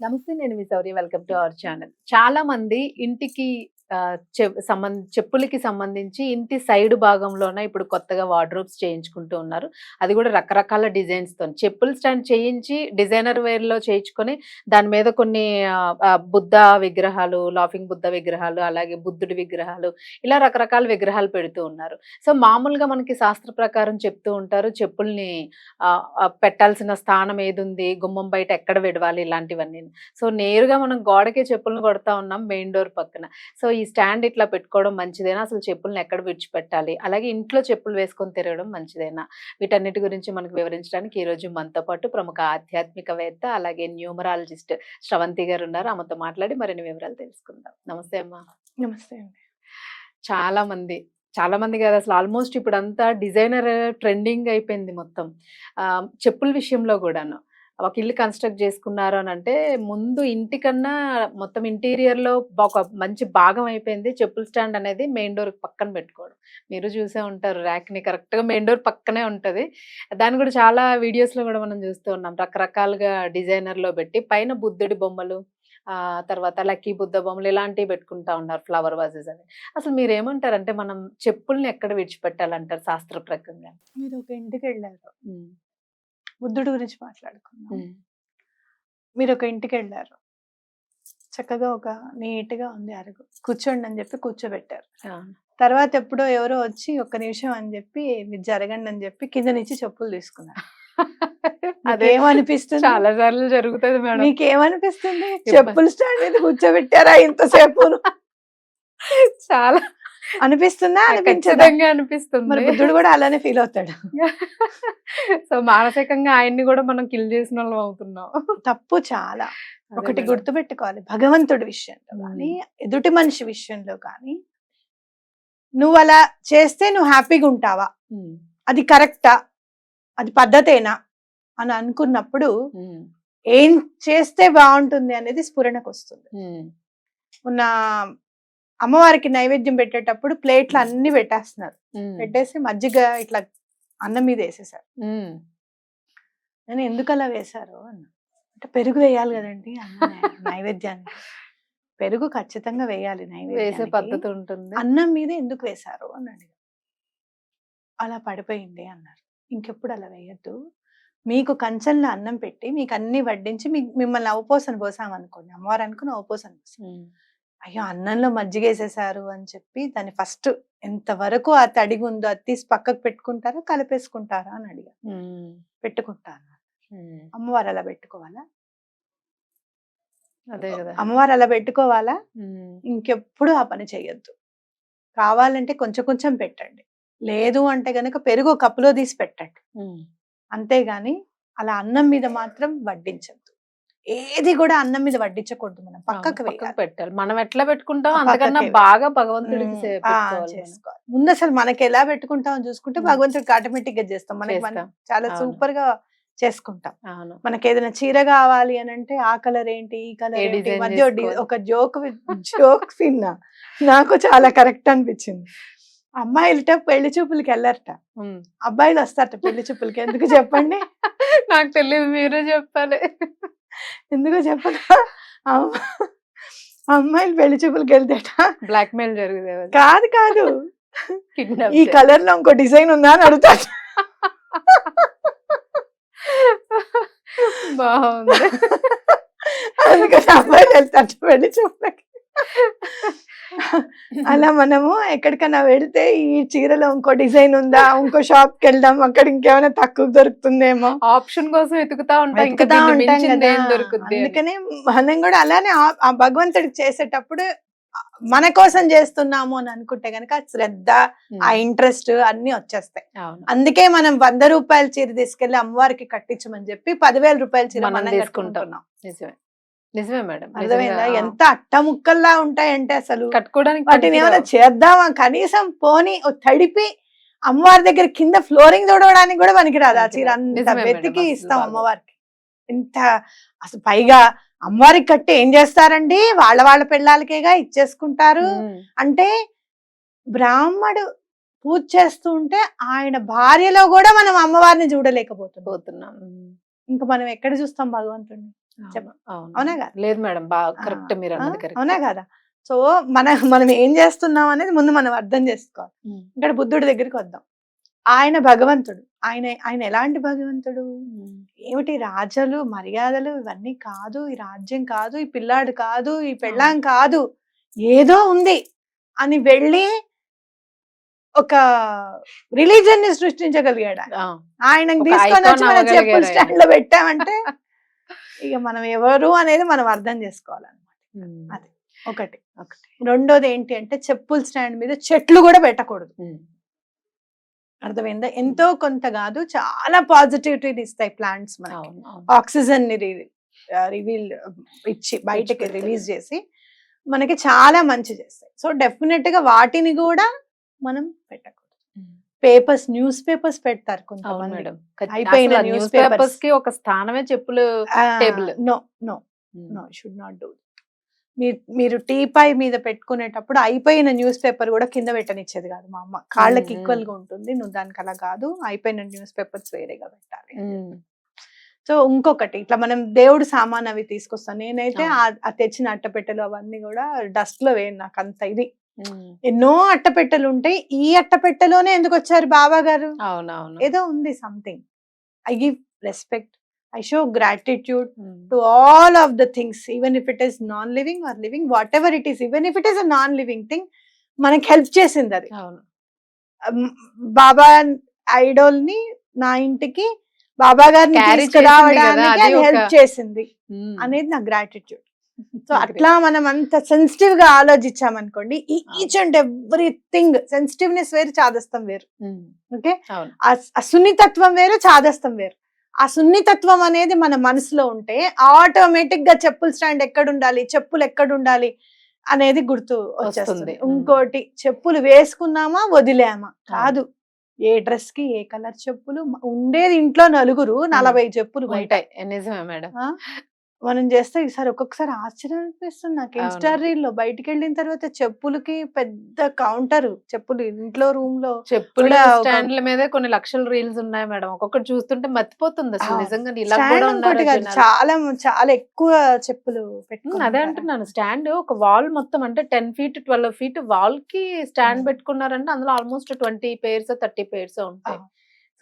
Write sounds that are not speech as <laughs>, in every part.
నమస్తే నేను మీ Sourya welcome to our channel. చాలా మంది ఇంటికి సంబంధ చెప్పులకి సంబంధించి ఇంటి సైడ్ భాగంలోన ఇప్పుడు కొత్తగా వార్డ్రోబ్స్ చేయించుకుంటూ ఉన్నారు. అది కూడా రకరకాల డిజైన్స్ చెప్పులు స్టాండ్ చేయించి డిజైనర్ వేర్లో చేయించుకొని దాని మీద కొన్ని బుద్ధ విగ్రహాలు లాఫింగ్ బుద్ధ విగ్రహాలు అలాగే బుద్ధుడి విగ్రహాలు ఇలా రకరకాల విగ్రహాలు పెడుతూ ఉన్నారు. సో మామూలుగా మనకి శాస్త్ర ప్రకారం చెప్తూ ఉంటారు చెప్పుల్ని పెట్టాల్సిన స్థానం ఏది ఉంది గుమ్మం బయట ఎక్కడ విడవాలి ఇలాంటివన్నీ. సో నేరుగా మనం గోడకే చెప్పులను కొడతా ఉన్నాం మెయిన్ డోర్ పక్కన. సో ఈ స్టాండ్ ఇట్లా పెట్టుకోవడం మంచిదేనా? అసలు చెప్పులను ఎక్కడ విడిచిపెట్టాలి? అలాగే ఇంట్లో చెప్పులు వేసుకొని తిరగడం మంచిదేనా? వీటన్నిటి గురించి మనకు వివరించడానికి ఈ రోజు మనతో పాటు ప్రముఖ ఆధ్యాత్మికవేత్త అలాగే న్యూమరాలజిస్ట్ శ్రవంతి గారు ఉన్నారు. ఆమెతో మాట్లాడి మరిన్ని వివరాలు తెలుసుకుందాం. నమస్తే అమ్మా. నమస్తే అండి. చాలా మంది చాలా మంది కాదు అసలు ఆల్మోస్ట్ ఇప్పుడు అంతా డిజైనర్ ట్రెండింగ్ అయిపోయింది మొత్తం. చెప్పుల విషయంలో కూడాను. ఒక ఇల్లు కన్స్ట్రక్ట్ చేసుకున్నారు అని అంటే ముందు ఇంటికన్నా మొత్తం ఇంటీరియర్లో ఒక మంచి భాగం అయిపోయింది. చెప్పుల స్టాండ్ అనేది మెయిన్ డోర్ పక్కన పెట్టుకోవడం. మీరు చూసే ఉంటారు ర్యాక్ని కరెక్ట్గా మెయిన్ డోర్ పక్కనే ఉంటది. దాన్ని కూడా చాలా వీడియోస్లో కూడా మనం చూస్తూ ఉన్నాం. రకరకాలుగా డిజైనర్లో పెట్టి పైన బుద్ధుడి బొమ్మలు ఆ తర్వాత లక్కీ బుద్ధ బొమ్మలు ఇలాంటివి పెట్టుకుంటా ఉన్నారు ఫ్లవర్ వాజెస్ అని. అసలు మీరు ఏమంటారు? అంటే మనం చెప్పుల్ని ఎక్కడ విడిచిపెట్టాలంటారు శాస్త్ర ప్రకంగా మీరు ఒక ఇంటికి వెళ్ళారు. బుద్ధుడి గురించి మాట్లాడుకుందాం. మీరు ఒక ఇంటికి వెళ్ళారు చక్కగా ఒక నీట్గా ఉంది అరుగు. కూర్చోండి అని చెప్పి కూర్చోబెట్టారు. తర్వాత ఎప్పుడో ఎవరో వచ్చి ఒక్క నిమిషం అని చెప్పి మీరు జరగండి అని చెప్పి కింద నుంచి చెప్పులు తీసుకున్నారు. అదేమనిపిస్తుంది చాలా సార్లు జరుగుతుంది మేడం. మీకేమనిపిస్తుంది? చెప్పులు స్టాండ్ మీద కూర్చోబెట్టారా ఇంతసేపు చాలా అనిపిస్తుందా? ఖచ్చితంగా మరి అనిపిస్తుంది బుద్ధుడు కూడా అలానే ఫీల్ అవుతాడు. <laughs> సో మానసికంగా ఆయన్ని కూడా మనం కిల్ చేసిన వాళ్ళం అవుతున్నాం. తప్పు చాలా. ఒకటి. గుర్తుపెట్టుకోవాలి. భగవంతుడి విషయంలో. కానీ ఎదుటి మనిషి విషయంలో కానీ నువ్వు అలా చేస్తే నువ్వు హ్యాపీగా ఉంటావా? అది కరెక్టా? అది పద్ధతేనా? అని అనుకున్నప్పుడు ఏం చేస్తే బాగుంటుంది అనేది స్ఫురణకు వస్తుంది. ఉమ్, మొన్న అమ్మవారికి నైవేద్యం పెట్టేటప్పుడు ప్లేట్లు అన్ని పెట్టేస్తున్నారు. పెట్టేసి మజ్జిగ ఇట్లా అన్నం మీద వేసేసారు. నేను ఎందుకు అలా వేశారు అన్న. అంటే పెరుగు వేయాలి కదండి అన్నం <laughs> నైవేద్యానికి. పెరుగు ఖచ్చితంగా వేయాలి వేసే పద్ధతి ఉంటుంది. అన్నం మీద ఎందుకు వేశారు అని అడిగారు. అలా పడిపోయింది అన్నారు. ఇంకెప్పుడు అలా వేయద్దు. మీకు కంచంలో అన్నం పెట్టి మీకు అన్ని వడ్డించి మిమ్మల్ని అవపోసన పోసాం అనుకోండి అమ్మవారు అనుకుని అవపోసన పోసాం. అయ్యో! అన్నంలో మజ్జిగ వేసేసారు అని చెప్పి దాన్ని ఫస్ట్ ఎంతవరకు ఆ తడిగి ఉందో అది తీసి పక్కకు పెట్టుకుంటారా కలిపేసుకుంటారా అని పెట్టుకుంటాను. ఉమ్, అమ్మవారు అలా పెట్టుకోవాలా? అదే కదా! అమ్మవారు అలా పెట్టుకోవాలా? ఇంకెప్పుడు ఆ పని చేయొద్దు కావాలంటే కొంచెం కొంచెం పెట్టండి. లేదు అంటే గనక పెరుగు కప్పులో తీసి పెట్టండి. అంతేగాని అలా అన్నం మీద మాత్రం వడ్డించద్దు ఏది కూడా అన్నం మీద వడ్డించకూడదు మనం పక్కకు పెట్టాలి. మనం ఎట్లా పెట్టుకుంటాం అంతకన్నా వేయాలి. బాగా భగవంతుడికి. చేసుకోవాలి. ముందు అసలు మనకి ఎలా పెట్టుకుంటాం చూసుకుంటే. భగవంతుడికి ఆటోమేటిక్గా చేస్తాం. మనకి మనం. చాలా. సూపర్గా చేసుకుంటాం. మనకి ఏదైనా చీర కావాలి అని అంటే ఆ కలర్ ఏంటి ఈ కలర్ ఏంటి? మధ్య ఒక జోక్ జోక్ విన్నా నాకు చాలా <laughs> కరెక్ట్ అనిపించింది. అమ్మాయిలట పెళ్ళి చూపులకి వెళ్ళరట. అబ్బాయిలు వస్తారట పెళ్ళి చూపులకి. ఎందుకు చెప్పండి? <laughs> నాకు తెలియదు మీరే చెప్పాలి. ఎందుకో అమ్మ- అమ్మాయిలు పెళ్ళి చూపులకి వెళ్తేట. బ్లాక్ మెయిల్ జరుగుతుంది కాదు కాదు. ఈ కలర్లో ఇంకో డిజైన్ ఉందా అని అడుగుతాడు బాగుంది. అందుకని అబ్బాయిలు వెళ్తారు పెళ్ళి చూపులకి అలా మనము ఎక్కడికైనా వెళ్తే ఈ చీరలో ఇంకో డిజైన్ ఉందా? ఇంకో షాప్కి వెళ్దాం. అక్కడ ఇంకేమైనా తక్కువ దొరుకుతుందేమో. ఆప్షన్ కోసం వెతుకుతా ఉంటాం. కదా. అని. అందుకనే మనం కూడా అలానే ఆ- భగవంతుడికి చేసేటప్పుడు మన కోసం చేస్తున్నాము అని అనుకుంటే గనక శ్రద్ధ ఆ ఇంట్రెస్ట్ అన్ని వచ్చేస్తాయి. అందుకే మనం వంద రూపాయల చీర తీసుకెళ్ళి అమ్మవారికి కట్టించమని చెప్పి పదివేల రూపాయల చీర మనం మనం తీసుకుంటాం. కట్టుకుంటున్నాం. నిజమే. నిజమే మేడం అర్థమైందా. ఎంత అట్ట ముక్కల్లా ఉంటాయంటే అసలు. కట్టుకోవడానికి వాటిని ఏమైనా. చేద్దామా? కనీసం పోని తడిపి అమ్మవారి దగ్గర కింద ఫ్లోరింగ్ చూడడానికి కూడా పనికిరాదు. ఆ చీర అంత వెతికి ఇస్తాం. అమ్మవారికి. ఇంత అసలు పైగా అమ్మవారికి కట్టి ఏం చేస్తారండి? వాళ్ళ వాళ్ళ పిల్లలకేగా ఇచ్చేసుకుంటారు. అంటే బ్రాహ్మడు పూజ చేస్తూ ఉంటే ఆయన భార్యలో కూడా మనం అమ్మవారిని చూడలేకపోతున్నాం. ఇంకా మనం ఎక్కడ చూస్తాం భగవంతుడిని అవును. కదా? లేదు మేడం బాగా కరెక్ట్ మీరు అవునా కదా? సో మన మనం ఏం చేస్తున్నాం అనేది ముందు మనం అర్థం చేసుకోవాలి. ఇక్కడ బుద్ధుడి దగ్గరికి వద్దాం. ఆయన భగవంతుడు. ఆయన ఆయన ఎలాంటి భగవంతుడు? ఏమిటి రాజులు మర్యాదలు ఇవన్నీ కాదు ఈ రాజ్యం కాదు ఈ పిల్లాడు కాదు ఈ పెళ్ళాం కాదు ఏదో ఉంది అని వెళ్ళి ఒక రిలీజన్ని సృష్టించగలిగాడు ఆయన. తీసుకొని వచ్చి మన చెప్పుల. స్టాండ్లో పెట్టామంటే <laughs> ఇక మనం ఎవరు అనేది మనం అర్థం చేసుకోవాలన్నమాట అది. ఒకటి ఒకటి రెండోది ఏంటి అంటే చెప్పుల స్టాండ్ మీద చెట్లు కూడా పెట్టకూడదు అర్థమైందా ఎంతో కొంత కాదు చాలా పాజిటివిటీ ఇస్తాయి ప్లాంట్స్ మనకి. ఆక్సిజన్ని రివీల్ ఇచ్చి బయటకి. రిలీజ్ చేసి మనకి చాలా మంచి చేస్తాయి సో డెఫినెట్గా వాటిని కూడా మనం పెట్టకూడదు. పేపర్స్ న్యూస్ పేపర్స్ పెడతారు కొంతమంది అయిపోయిన న్యూస్. పేపర్స్కి ఒక స్థానమే చెప్పులు. No no no should not do మీరు మీరు టీపాయ్ మీద పెట్టుకునేటప్పుడు అయిపోయిన న్యూస్ పేపర్ కూడా కింద పెట్టనిచ్చేది కాదు మా అమ్మ కాళ్ళకి. ఈక్వల్గా ఉంటుంది నువ్వు దానికి అలా కాదు అయిపోయిన న్యూస్ పేపర్స్ వేరేగా పెట్టాలి. సో ఇంకొకటి ఇట్లా మనం దేవుడు సామాన్ అవి తీసుకొస్తాం నేనైతే. ఆ- తెచ్చిన అట్టపెట్టెలు అవన్నీ కూడా డస్ట్లో వేయను నాకు అంత ఇది. ఎన్నో అట్టపెట్టెలు ఉంటాయి ఈ అట్టపెట్టెలోనే ఎందుకు వచ్చారు బాబా గారు అవునవును. ఏదో ఉంది something I give respect I show gratitude. To all of the things even if it is non living or living whatever it is even if it is a non living thing మనకి help చేసింది అది. బాబా ఐడోల్ని నా ఇంటికి బాబా గారిని help చేసింది. అనేది నా gratitude so. అట్లా మనం అంత సెన్సిటివ్గా ఆలోచించామనుకోండి ఈచ్ అండ్ ఎవ్రీథింగ్ సెన్సిటివ్నెస్ వేరు చాదస్తం వేరు. ఓకే ఆ సున్నితత్వం వేరు చాదస్తం వేరు. ఆ సున్నితత్వం అనేది మన మనసులో ఉంటే ఆటోమేటిక్గా చెప్పుల స్టాండ్ ఎక్కడ ఉండాలి చెప్పులు ఎక్కడ ఉండాలి అనేది గుర్తు వచ్చేస్తుంది. ఇంకోటి చెప్పులు వేసుకున్నామా వదిలామా? కాదు. ఏ డ్రెస్కి ఏ కలర్ చెప్పులు ఉండేది ఇంట్లో నలుగురు నలభై చెప్పులు బయట. నిజమే మేడం? మనం చేస్తే ఈసారి ఒక్కొక్కసారి ఆశ్చర్యం అనిపిస్తుంది నాకు. ఇన్స్టా రీల్లో బయటికి వెళ్ళిన తర్వాత చెప్పులకి పెద్ద కౌంటర్ చెప్పులు ఇంట్లో రూమ్లో చెప్పుల స్టాండ్ల మీదే కొన్ని లక్షల రీల్స్ ఉన్నాయి మేడం ఒక్కొక్కటి చూస్తుంటే మర్చిపోతుంది అసలు. నిజంగా ఇలా కూడా చాలా చాలా ఎక్కువ చెప్పులు పెట్టుకుని అదే. అంటున్నాను స్టాండ్ ఒక వాల్ మొత్తం అంటే టెన్ ఫీట్ ట్వెల్వ్ ఫీట్ వాల్కి స్టాండ్. పెట్టుకున్నారంటే అందులో almost twenty pairs thirty pairs ఉంటాయి.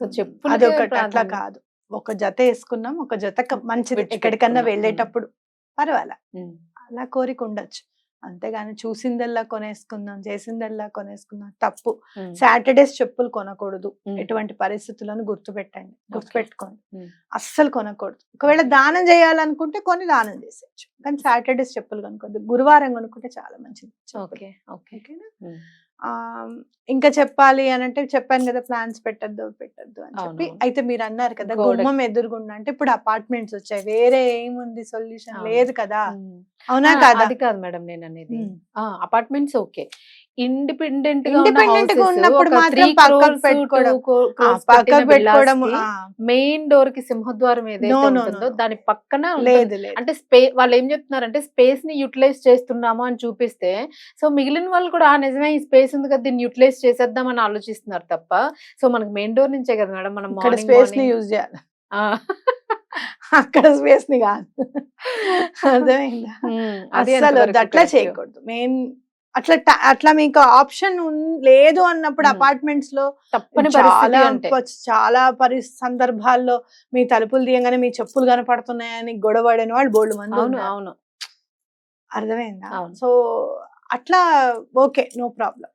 సో చెప్పులు అదొకటి అట్లా కాదు ఒక జత వేసుకున్నాం ఒక జత మంచిది ఎక్కడికన్నా. వెళ్ళేటప్పుడు పర్వాలా. అలా కోరిక ఉండొచ్చు. అంతేగాని చూసిందల్లా కొనేసుకుందాం చేసిందల్లా కొనేసుకుందాం తప్పు. సాటర్డేస్ చెప్పులు కొనకూడదు. ఎటువంటి పరిస్థితులను గుర్తుపెట్టండి గుర్తుపెట్టుకోండి. అస్సలు కొనకూడదు. ఒకవేళ దానం చేయాలనుకుంటే కొన్ని దానం చేసేయచ్చు. కానీ సాటర్డేస్ చెప్పులు కొనుక్కోద్దు గురువారం కొనుక్కుంటే చాలా మంచిది. ఓకే. ఓకే. ఇంకా చెప్పాలి అని అంటే చెప్పాను కదా ప్లాన్స్ పెట్టద్దు పెట్టద్దు అని చెప్పి. అయితే మీరు అన్నారు కదా. గుమ్మం ఎదురుగుండా అంటే ఇప్పుడు అపార్ట్మెంట్స్ వచ్చాయి వేరే ఏముంది సొల్యూషన్. లేదు కదా. అవునా కాదా అది కాదు మేడం నేను అనేది. అపార్ట్మెంట్స్ ఓకే ఇండిపెండెంట్గా Independent గా ఉన్నప్పుడు మాత్రం పక్కకు పెట్టుకోవడం. మెయిన్ డోర్కి సింహద్వారం ఏదైతే ఉంటుందో. దాని పక్కన. లేదు అంటే స్పే వాళ్ళు ఏం చెప్తున్నారంటే స్పేస్ని యూటిలైజ్ చేస్తున్నాము అని చూపిస్తే సో మిగిలిన వాళ్ళు కూడా "ఆ, నిజమే ఈ స్పేస్ ఉంది కదా దీన్ని యూటిలైజ్ చేసేద్దాం అని ఆలోచిస్తున్నారు తప్ప సో మనకి మెయిన్ డోర్ నుంచే కదా మేడం మనం స్పేస్ని యూజ్ చేయాలి అక్కడ స్పేస్ని కాదు అర్థమైందా అసలు అట్లా చేయకూడదు మెయిన్ అట్లా అట్లా మీకు ఆప్షన్ లేదు అన్నప్పుడు. అపార్ట్మెంట్స్లో తప్పని చాలా చాలా పరి సందర్భాల్లో మీ తలుపులు తీయంగానే మీ చెప్పులు కనపడుతున్నాయని గొడవడిన వాళ్ళు బోల్డ్ మంది అవును. అవును అర్థమైందా అవును. సో అట్లా ఓకే నో ప్రాబ్లం.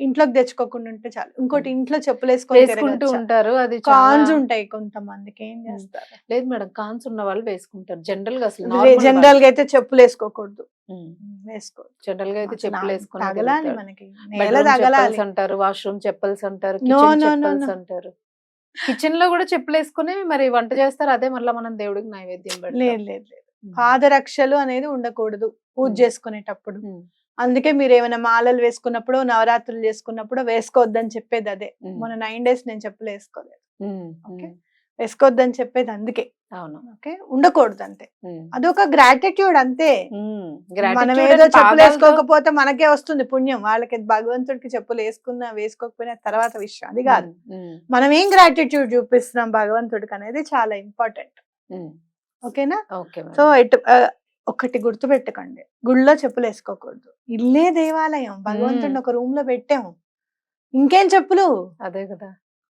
ఇంట్లోకి తెచ్చుకోకుండా ఉంటే చాలు ఇంకోటి ఇంట్లో చెప్పులు వేసుకుంటూ? ఉంటారు అది కాన్స్ ఉంటాయి కొంతమందికి ఏం చేస్తారు లేదు మేడం కాన్స్ ఉన్న వాళ్ళు వేసుకుంటారు జనరల్గా అసలు జనరల్గా అయితే చెప్పులు వేసుకోకూడదు వేసుకో జనరల్గా అయితే చెప్పులు వేసుకుని తగలాలి. మనకి తగలాలి అంటారు వాష్రూమ్ చెప్పల్స్ అంటారు. అంటారు కిచెన్లో కూడా చెప్పులు వేసుకుని మరి వంట చేస్తారు అదే మళ్ళీ మనం దేవుడికి నైవేద్యం. లేదు లేదు. పాదరక్షలు అనేది ఉండకూడదు పూజ Hmm. చేసుకునేటప్పుడు. అందుకే మీరు ఏమైనా మాలలు వేసుకున్నప్పుడు నవరాత్రులు చేసుకున్నప్పుడు వేసుకోవద్దని చెప్పేది అదే. మొన్న నైన్ డేస్ నేను చెప్పులు వేసుకోలేదు. ఉమ్. వేసుకోవద్దని చెప్పేది అందుకే అవును ఓకే ఉండకూడదు అంతే. అదొక గ్రాటిట్యూడ్ అంతే. మనం ఏదో చెప్పులు వేసుకోకపోతే మనకే వస్తుంది పుణ్యం వాళ్ళకి భగవంతుడికి చెప్పులు వేసుకున్నా వేసుకోకపోయినా తర్వాత విషయం అది కాదు. మనం ఏం గ్రాటిట్యూడ్ చూపిస్తున్నాం భగవంతుడికి అనేది చాలా ఇంపార్టెంట్. ఓకేనా ఓకే సో ఎటు ఒకటి గుర్తు పెట్టుకోండి గుళ్ళో చెప్పులు వేసుకోకూడదు. ఇల్లే దేవాలయం. భగవంతుడిని. ఒక రూమ్లో పెట్టాము ఇంకేం చెప్పులు? అదే కదా!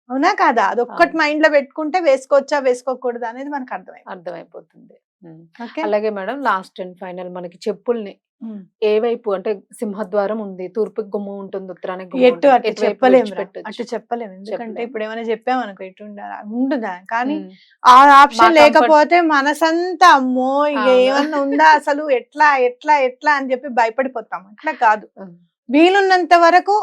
అవునా కాదా? అది ఒక్కటి. మైండ్లో పెట్టుకుంటే వేసుకోవచ్చా వేసుకోకూడదు అనేది మనకు అర్థమైంది అర్థమైపోతుంది. అలాగే మేడం లాస్ట్ అండ్ ఫైనల్ మనకి చెప్పుల్ని. ఏ వైపు అంటే సింహద్వారం ఉంది తూర్పుకి గుమ్మం ఉంటుంది ఉత్తరానికి గుమ్మం ఎటు ఉంటుంది. అటు ఎటువైపు చెప్పలేము విడిచిపెట్టొచ్చు? అటు చెప్పలేము ఎందుకంటే చెప్పలేము. ఇప్పుడు ఏమైనా చెప్పామనుకో ఎటు ఉండాలి ఉండుదా కానీ ఉమ్. ఆ ఆప్షన్ comfort- లేకపోతే మనసంతా అమ్మో ఇక అవును. ఏమన్నా ఉందా అసలు ఎట్లా ఎట్లా ఎట్లా అని చెప్పి భయపడిపోతాం అట్లా కాదు ఉమ్. వీలున్నంత వరకు